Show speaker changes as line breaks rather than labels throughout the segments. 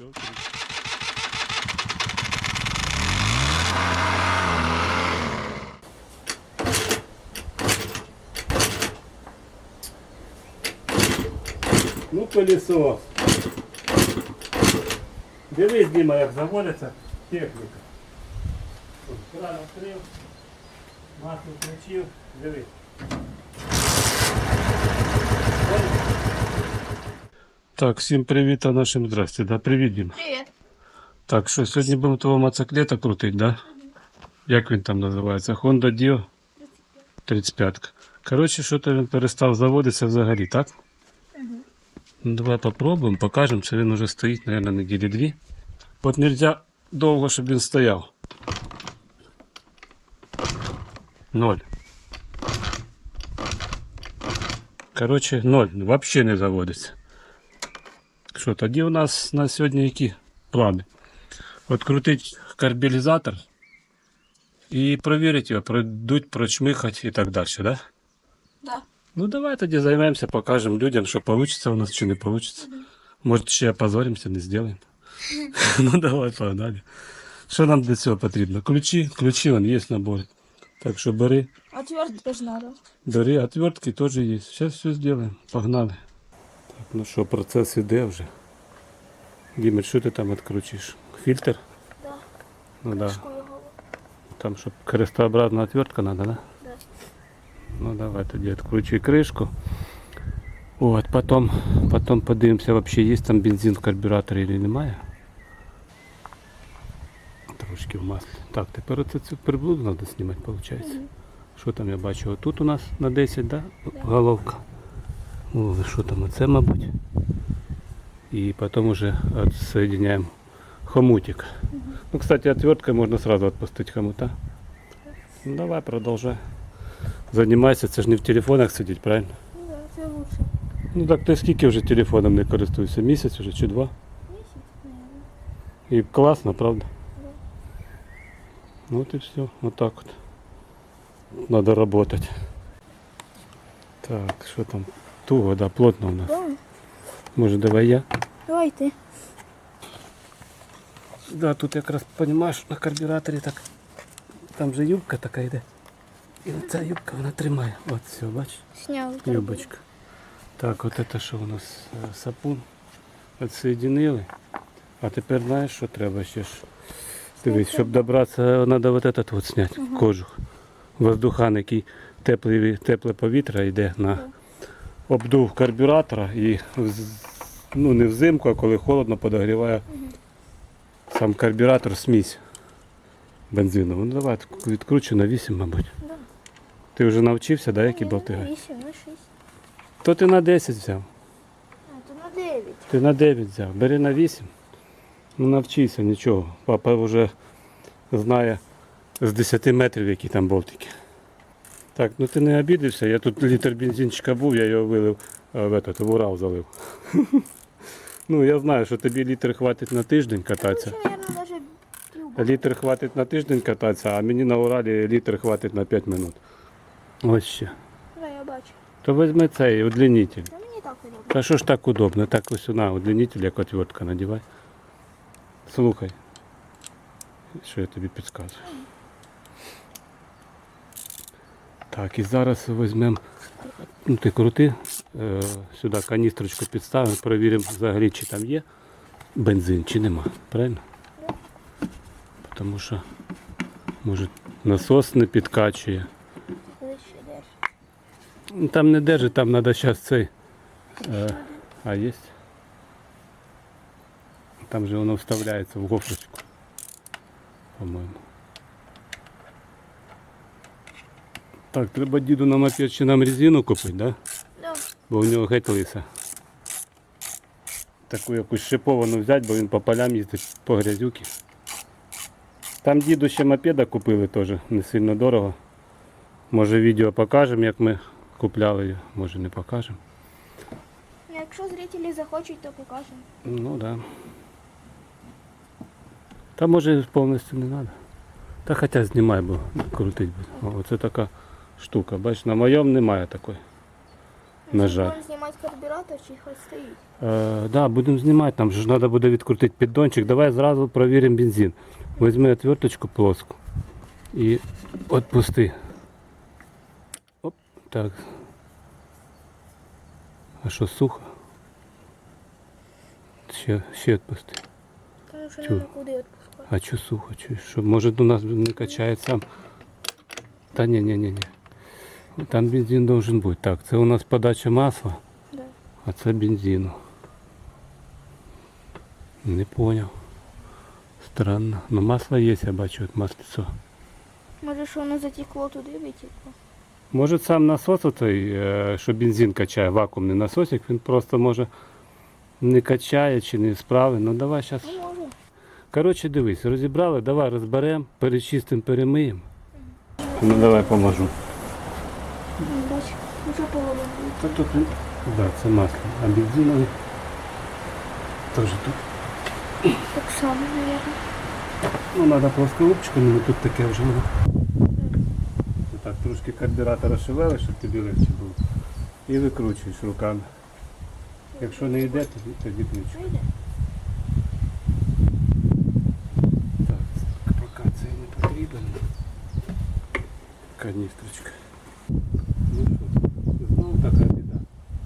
Ну, пилісос. Дивись, Діма, як заводиться техніка. Кран відкрив, масло включив, дивись. Так, всім привіт, а нашим здрасте. Да, привіт, Діма.
Привет.
Так, що сьогодні будемо того мотоциклета крутити, да? Як він там називається? Honda Dio 35. Коротше, що то він перестав заводитися взагалі, так? Ну, давай попробуємо, покажемо, чи він уже стоїть, мабуть, неділі дві. От нельзя довго, щоб він стояв. Ноль. Коротше, ноль. Взагалі не заводиться. Що, тоді у нас на сьогодні які плани? Открутить карбілізатор і провірити його, пройдуть, прочмихати і так далі, да?
Да.
Ну давай тоді займемося, покажемо людям, що вийде у нас чи не вийде. Може ще опозоримося, не зробимо. ну давай, погнали. Що нам для цього потрібно? Ключі, ключі вон є набор. Так що бери,
Отвертки тоже надо.
бери, отвертки теж є. Зараз все зробимо. Погнали. Ну що, процес іде вже. Дімець, що ти там відкручиш? Фільтр?
Да.
Ну да. Там, щоб крестообразна отвертка надо, да?
Да.
Ну давай тоді відкручуй кришку. От, потом, потом подивимося, вообще є там бензин в карбюраторі чи немає. Трошки в маслі. Так, тепер оце цю приблуду треба знімати, виходить. Що там я бачу? Тут у нас на 10, да? Головка. О, що там оце, мабуть. І потім уже соединяємо хомутик. Ну, кстати, отверткой можно сразу отпустить хомута. Ну, давай, продолжай. Занимайся, це ж не в телефонах сидіть, правильно?
Ну да, це лучше.
Ну так ти скільки вже телефоном не користуєшся? Місяць уже чи два?
Месяц, наверное.
І класно, правда? Ну от і все, вот так вот. Надо работать. Так, що там? Туго, да, плотно у нас.
Да.
Може давай я?
Давай ты.
Да, тут якраз розумієш, на карбюраторі так. Там же юбка така йде. І оця юбка вона тримає. От все, бачиш?
Снял.
Юбочка. Так, от це що у нас е, сапун. Отсоединили. А тепер знаєш, що треба ще ж. Дивись, щоб добратися, треба вот этот вот зняти, кожух. Воздухан, який тепле, тепле повітря йде на обдув карбюратора і ну, не взимку, а коли холодно, подогріває сам карбюратор смесь бензинову. Ну давай відкручу на 8, мабуть.
Да.
Ти вже навчився, да, які болти? гати?
Вісім, на шість.
То ти на 10 взяв.
А, то на дев'ять.
Ти на 9 взяв. Бери на 8. Ну навчися нічого. Папа вже знає з 10 метрів, які там болтики. Так, ну ти не обідився. Я тут літр бензинчика був, я його вилив в, этот, в Урал залив. ну я знаю, що тобі літр хватить на тиждень кататися.
Пів.
Літр хватить на тиждень кататися, а мені на Уралі літр хватить на 5 минут. Ось ще.
Я бачу.
То візьми цей удлінитель.
Мені так удобно.
Та що ж так удобно? Так ось на удлинитель, як отвертка надівай. Слухай. Що я тобі підказую? Так, і зараз візьмемо, ну ти крути, е, сюди каністрочку підставимо, перевіримо взагалі, чи там є бензин, чи нема. Правильно? Тому що, може, насос не підкачує. Ну, Там не держить, там треба зараз цей. Е, а є? Там же воно вставляється в гофрочку. По-моєму. Так, треба діду на мопед чи нам резину купити, да?
Да.
Бо в нього геть лиса. Таку якусь шиповану взяти, бо він по полям їздить по грязюки. Там діду ще мопеда купили теж, не сильно дорого. Може відео покажемо, як ми купляли його, може не покажемо.
Якщо зрителі захочуть, то покажемо.
Ну да. Та може повністю не треба. Та хоча знімай, бо крутить буде. О, Оце така штука. Бачиш, на моєму немає такої. На жаль.
Можна знімати карбюратор чи хоч стоїть.
Е, да, будемо знімати, там же ж треба буде відкрутити піддончик. Давай зразу перевіримо бензин. Візьми отверточку плоску і відпусти. Оп, так. А що, сухо? Ще, ще відпусти.
Що
Чу.
нема куди відпускати.
А що сухо? Чи що? Може у нас не качає сам? Та ні, ні, ні, ні. Там бензин должен бути. Так, це у нас подача масла,
Да.
а це бензину. Не понял. Странно. Ну масло є, я бачу, от маслицо.
Може, що воно затекло туди, витекло.
Може сам насос отой, е, що бензин качає, вакуумний насосик, він просто може не качає чи не справи. Ну давай зараз.
Ну.
Коротше, дивись, розібрали, давай розберемо, перечистимо, перемиємо. Ну давай поможу.
Ну, Бач, половина.
Та тут, да, це масло. А бензиновий теж тут.
Так само, мабуть.
Ну, треба плоскорубчиками, але тут таке вже воно. Так, трошки карбюратора шевели, щоб тобі легше було. І викручуєш руками. Якщо не йде, тоді, тоді ключ.
Вийде?
Так, поки це не потрібен. Каністрочка. Ну що, знову така біда.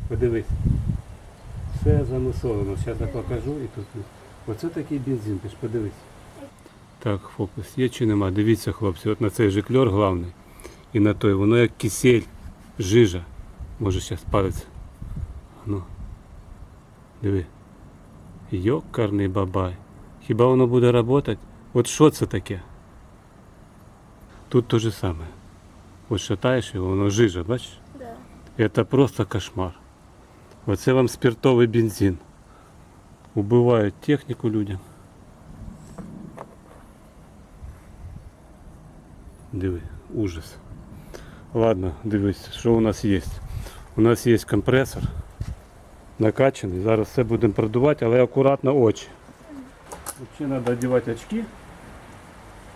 Подивись. Все замусолено. Зараз я покажу і тут. Оце такий бензин, ти ж подивись. Так, фокус є чи нема? Дивіться, хлопці, от на цей жикльор головний. І на той, воно як кисель, жижа. Може зараз палець. Ну. Диви. Йокарний бабай. Хіба воно буде працювати? От що це таке? Тут те же саме. От шатаєш його, воно жижа, бачиш?
Да.
Це просто кошмар. Оце вам спиртовий бензин. Убивають техніку людям. Диви, ужас. Ладно, дивись, що у нас є. У нас є компресор накачаний. Зараз все будемо продувати, але акуратно очі. Взагалі треба одягати очки.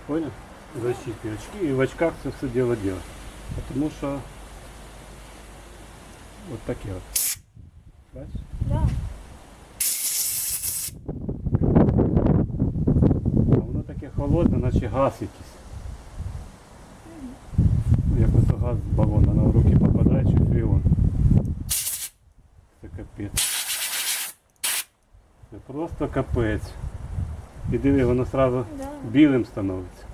Понял? Защитные очки и в очках це все дело делать. Потому що вот таке от. Бачиш?
Да.
А воно таке холодне, наче газ якийсь. Ну, Як ото газ з балона на руки попадає чи фреон. Це капець. Це просто капець. І диви, воно одразу
Да.
білим становиться.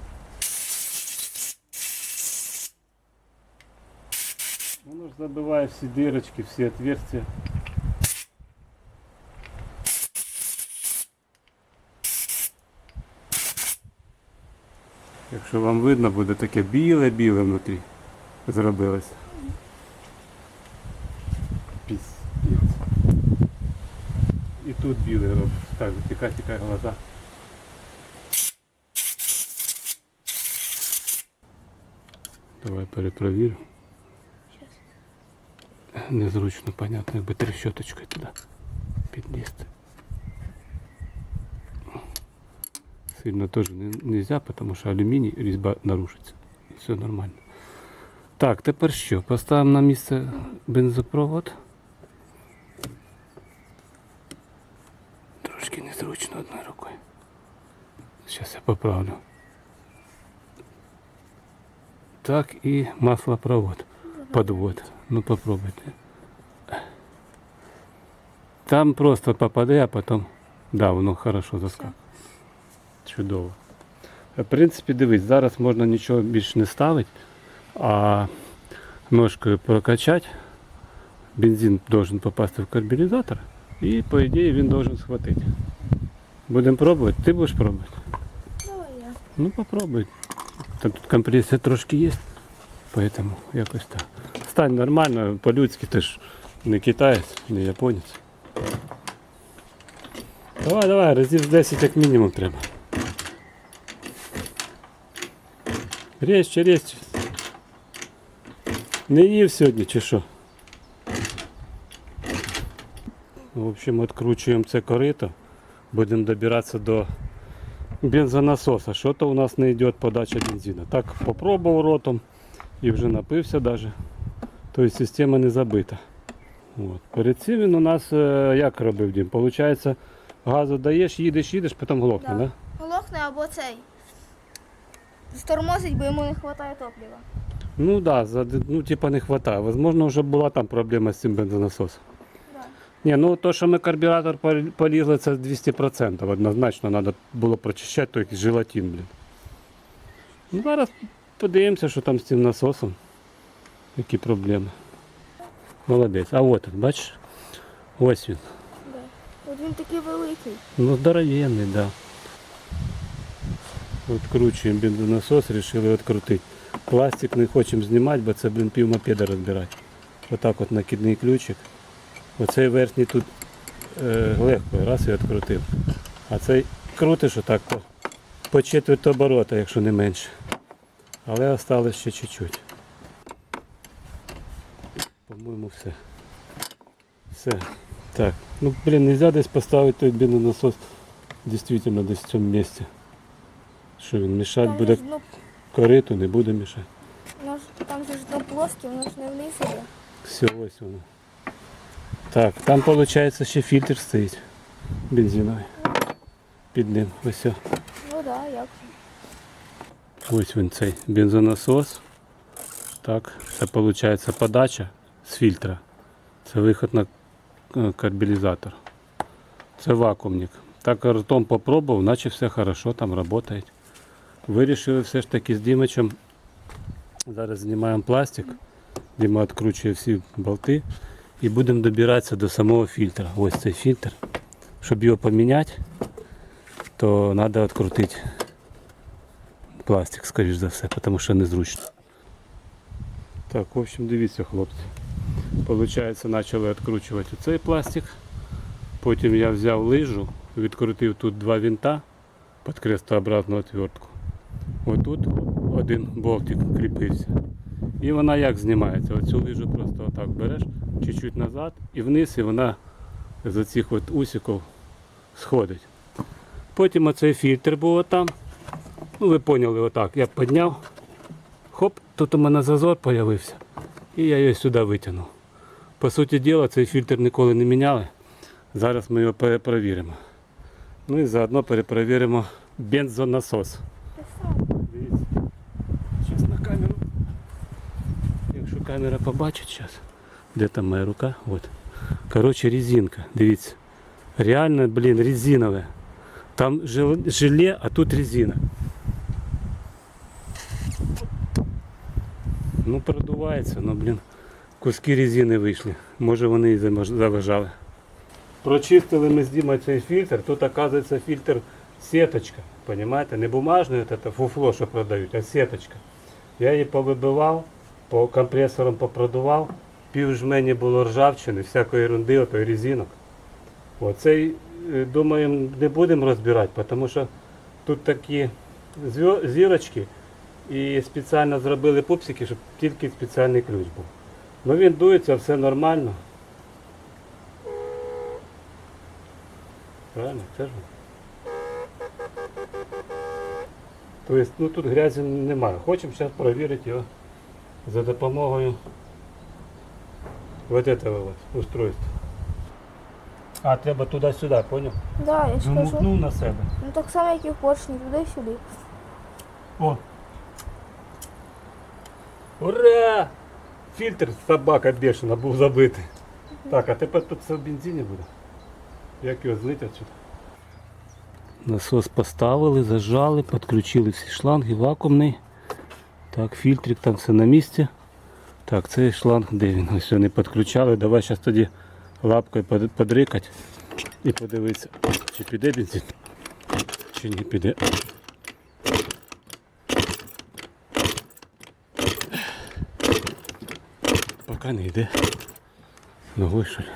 Воно ж забиває всі дирочки, всі отверстия. Якщо вам видно, буде таке біле-біле внутрі зробилось. Піздець. І тут біле робить. Так, тікай, тікай глаза. Давай перепровірю. Незручно, понятно, якби трещоточкою туди підлізти. Сильно теж не можна, тому що алюміній різьба нарушиться. І все нормально. Так, тепер що? Поставимо на місце бензопровод. Трошки незручно одною рукою. Зараз я поправлю. Так і маслопровод. Подвод. Ну попробуйте. Там просто попаде, а потім. Да, воно хорошо заскакує. Чудово. В принципі, дивись, зараз можна нічого більше не ставити, а ножкою прокачати. Бензин должен попасти в карбюризатор і, по ідеї, він должен схватити. Будемо пробувати. Ти будеш пробувати?
Давай я.
Ну попробуй. Там тут компресія трошки є, поэтому якось так. Стань нормально, по-людськи, ти ж не китаєць, не японець. Давай, давай, разів 10 як мінімум треба. Резче, резче. Не їв сьогодні чи що? В общем, відкручуємо це корито. Будемо добиратися до бензонасоса. Що-то у нас не йде подача бензина. Так попробував ротом і вже напився даже. Тобто система не забита. От. Перед цим він у нас е, як робив дім? Получається, газу даєш, їдеш, їдеш, потім глохне,
Да.
да?
Глохне або цей. Стормозить, бо йому не вистачає топлива.
Ну так, да, ну, типа не вистачає. Возможно, вже була там проблема з цим бензонасосом. Ні, ну то, що ми карбюратор пол- полізли, це 200%. Однозначно треба було прочищати той якийсь желатин, блін. Ну, зараз подивимося, що там з цим насосом. Які проблеми. Молодець. А от він, бачиш? Ось він.
Да. От він такий великий.
Ну, здоровенний, да. Відкручуємо бензонасос, вирішили відкрутити. Пластик не хочемо знімати, бо це, блін, пів мопеда розбирати. Отак от накидний ключик. Оцей верхній тут е, легко, раз і відкрутив. А цей крутиш отак по, по четверть оборота, якщо не менше. Але осталось ще чуть-чуть. По-моєму, все. Все. Так. Ну, блин, нельзя десь поставити той бензонасос дійсно десь в цьому місці. Що він мішати
Там
буде
же ж дно,
кориту, не буде мішати.
воно ж- там же ж дно плоске, воно ж не вниз іде.
Все, ось воно. Так, там виходить ще фільтр стоїть. Бензиновий. Під ним. Ось. все.
Ну так, да, як же.
Ось він цей бензонасос. Так, це виходить подача з фільтра. Це виход на е, карбілізатор. Це вакуумник. Так ртом попробував, наче все хорошо, там працює. Вирішили все ж таки з Дімичем. Зараз знімаємо пластик. Діма відкручує всі болти і будемо добиратися до самого фільтра. Ось цей фільтр. Щоб його поміняти, то треба відкрутити пластик, скоріш за все, тому що незручно. Так, в общем, дивіться, хлопці. Получається, почали відкручувати цей пластик. Потім я взяв лижу, відкрутив тут два винта під крестообразну отвертку. Отут один болтик кріпився. І вона як знімається? Оцю лижу просто отак береш, чуть-чуть назад і вниз, і вона з оцих от усиків сходить. Потім оцей фільтр був отам. Ну, ви поняли, отак. Я підняв. Хоп, тут у мене зазор з'явився. І я її сюди витягнув. По суті діла, цей фільтр ніколи не міняли. Зараз ми його перепровіримо. Ну і заодно перепровіримо бензонасос.
Те саме.
Дивіться. Зараз на камеру. Якщо камера побачить зараз. Де там моя рука? От. Коротше, резинка. Дивіться. Реально, блін, резинове. Там желе, а тут резина. Ну, продувається, ну, блін, куски резини вийшли. Може вони і заважали. Прочистили ми з Дімою цей фільтр. Тут, оказується, фільтр сеточка. Понимаете? Не бумажне фуфло, що продають, а сеточка. Я її повибивав, по компресорам попродував, пів жмені було ржавчини, всякої ерунди, ото резинок. Оцей, е, думаємо, не будемо розбирати, тому що тут такі зірочки і спеціально зробили пупсики, щоб тільки спеціальний ключ був. Ну він дується, все нормально. Правильно, це ж. Тобто, ну тут грязі немає. Хочемо зараз перевірити його за допомогою вот этого вот устройства. А, треба туди-сюди, понял?
Да, я ж кажу.
Замутнув на себе.
Ну так само, як і в поршні, туди-сюди.
О! Ура! Фільтр собака бешена був забитий. Так, а тепер тут все в бензині буде. Як його злити отсюди? Насос поставили, зажали, підключили всі шланги, вакуумний. Так, фільтрик там все на місці. Так, цей шланг, де він? Ось не підключали. Давай зараз тоді лапкою под- подрикати і подивитися, чи піде бензин, чи не піде. Поки не йде. Ногою що ли?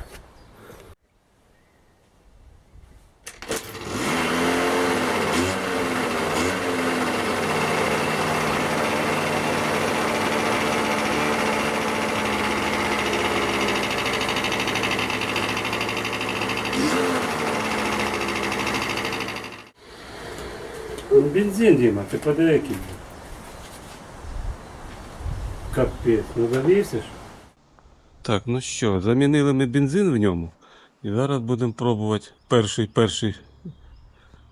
Бензин, Дима, ти подиви який. Капець, ну завісиш. Так, ну що, замінили ми бензин в ньому. І зараз будемо пробувати перший перший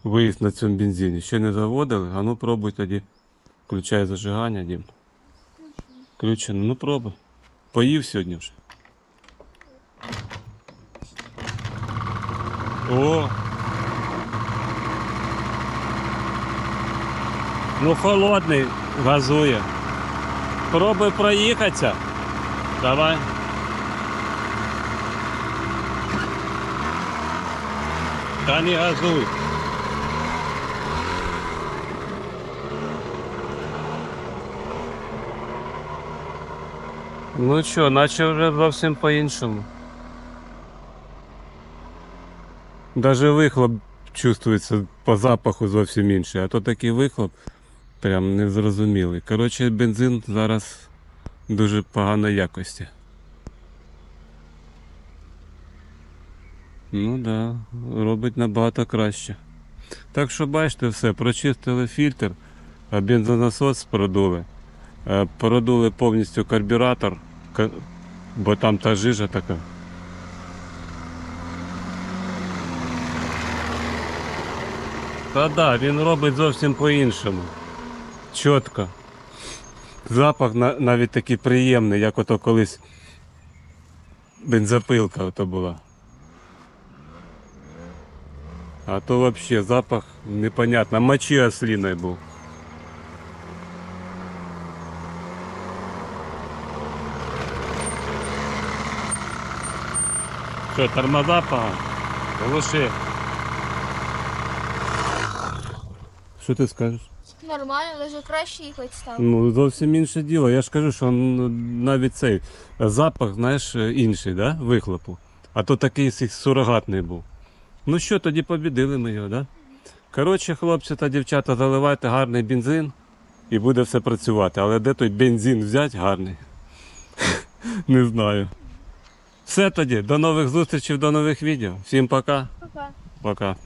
виїзд на цьому бензині. Ще не заводили, а ну пробуй тоді. Включай зажигання, Дім. Включено, ну пробуй. Поїв сьогодні вже. О! Ну холодний, газує. Пробуй проїхатися. Давай. Та не газуй. Ну що, наче вже зовсім по-іншому. Даже вихлоп чувствується по запаху зовсім інший, а то такий вихлоп прям незрозумілий. Коротше, бензин зараз дуже поганої якості. Ну да, робить набагато краще. Так що бачите все, прочистили фільтр, бензонасос продули. Е, Продули повністю карбюратор, бо там та жижа така. Та да, він робить зовсім по-іншому. Чітко. Запах навіть такий приємний, як ото колись бензопилка ото була. А то взагалі запах непонятно. Мочі осліної був. Що, тормоза погано? Глуши. Що ти скажеш?
Нормально, даже краще їхати стало.
Ну, зовсім інше діло. Я ж кажу, що навіть цей запах, знаєш, інший, да? вихлопу. А то такий сурогатний був. Ну що, тоді побідили ми його, да? Коротше, хлопці та дівчата, заливайте гарний бензин і буде все працювати. Але де той бензин взяти гарний? Не знаю. Все тоді, до нових зустрічей, до нових відео. Всім пока.
Пока.
Пока.